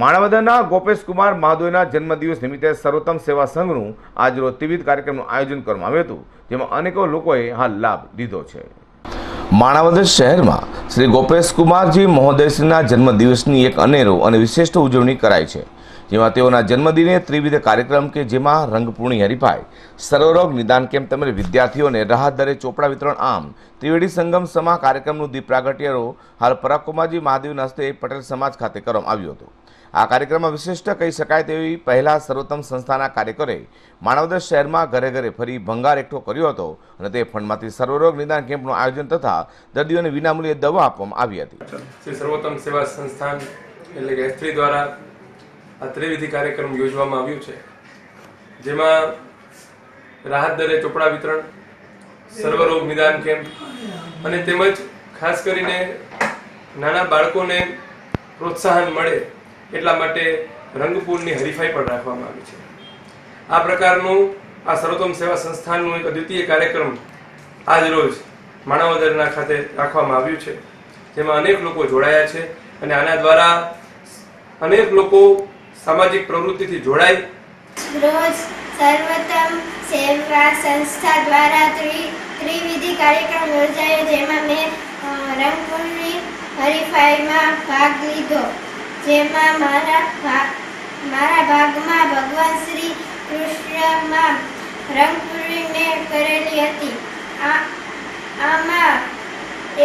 માણાવદરના ગોપેશકુમાર મહાદેવના જન્મદિવસ નિમિત્તે સર્વોત્તમ સેવા સંઘનું આજરોજ ત્રિવિધ કાર્યક્રમનું આયોજન કરવામાં આવ્યું હતું, જેમાં અનેકો લોકોએ હાલ લાભ લીધો છે. માણાવદર શહેરમાં શ્રી ગોપેશકુમારજી મહોદયશ્રીના જન્મદિવસની એક અનેરો અને વિશિષ્ટ ઉજવણી કરાઈ છે. જેમાં તેઓના જન્મદિને ત્રિવિધ કાર્યક્રમ કે જેમાં રંગપૂર્ણી હરિફાઈ સર્વરોગ નિદાન કેમ્પ તેમજ વિદ્યાર્થીઓને રાહત દરે ચોપડા વિતરણ આમ ત્રિવેડી સંગમ સમા કાર્યક્રમનું દીપ પ્રાગટ્યરો હાલ પરાકુમારજી મહાદેવના હસ્તે પટેલ સમાજ ખાતે કરવામાં આવ્યું હતું. આ કાર્યક્રમમાં વિશિષ્ટ કહી શકાય તેવી પહેલા સર્વોત્તમ સંસ્થાના કાર્યકરે માનવદર શહેરમાં ઘરે ઘરે ફરી ભંગાર એકઠો કર્યો હતો અને તે ફંડમાંથી સર્વરોગ નિદાન કેમ્પનું આયોજન તથા દર્દીઓને વિનામૂલ્યે દવા આપવામાં આવી હતી. શ્રી સર્વોત્તમ સેવા સંસ્થાન એટલે કે દ્વારા આ ત્રિવિધિ કાર્યક્રમ યોજવામાં આવ્યું છે. જેમાં રાહત દરે ચોપડા વિતરણ, સર્વરોગ નિદાન કેમ્પ અને તેમજ ખાસ કરીને નાના બાળકોને પ્રોત્સાહન મળે એટલા માટે રંગપૂરની હરીફાઈ પણ રાખવામાં આવી છે. આ પ્રકારનું આ સર્વોત્તમ સેવા સંસ્થાનનું એક અદ્વિતીય કાર્યક્રમ આજ રોજ માણાવદરના ખાતે રાખવામાં આવ્યું છે. જેમાં અનેક લોકો જોડાયા છે અને આના દ્વારા અનેક લોકો સામાજિક પ્રવૃત્તિથી જોડાય રોજ સર્વોત્તમ સેવા સંસ્થા દ્વારા ત્રિવિધિ કાર્યક્રમ યોજાયો જેમાં મેં રંગપુરની હરીફાઈમાં ભાગ લીધો. જેમાં મારા મારા ભાગમાં ભગવાન શ્રી કૃષ્ણમાં રંગપુરીને મેં કરેલી હતી. આ આમાં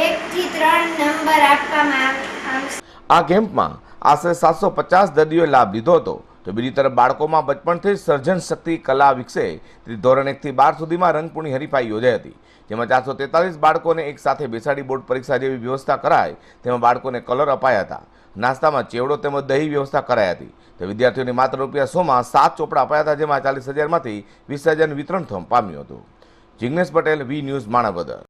એકથી ત્રણ નંબર આપવામાં આવશે આ કેમ્પમાં આશરે સાતસો પચાસ દર્દીઓએ લાભ લીધો હતો. તો બીજી તરફ બાળકોમાં બચપણથી જ સર્જન શક્તિ કલા વિકસે. તેથી ધોરણ એકથી બાર સુધીમાં રંગપૂર્ણી હરીફાઈ યોજાઈ હતી. જેમાં ચારસો તેતાલીસ બાળકોને એક સાથે બેસાડી બોર્ડ પરીક્ષા જેવી વ્યવસ્થા કરાય તેમાં બાળકોને કલર અપાયા હતા. નાસ્તામાં ચેવડો તેમજ દહીં વ્યવસ્થા કરાઈ હતી. તો વિદ્યાર્થીઓને માત્ર રૂપિયા સોમાં સાત ચોપડા અપાયા હતા, જેમાં ચાલીસ હજારમાંથી વીસ હજારનું વિતરણ થવા પામ્યું હતું. Jignesh Patel, V News, Manavadar.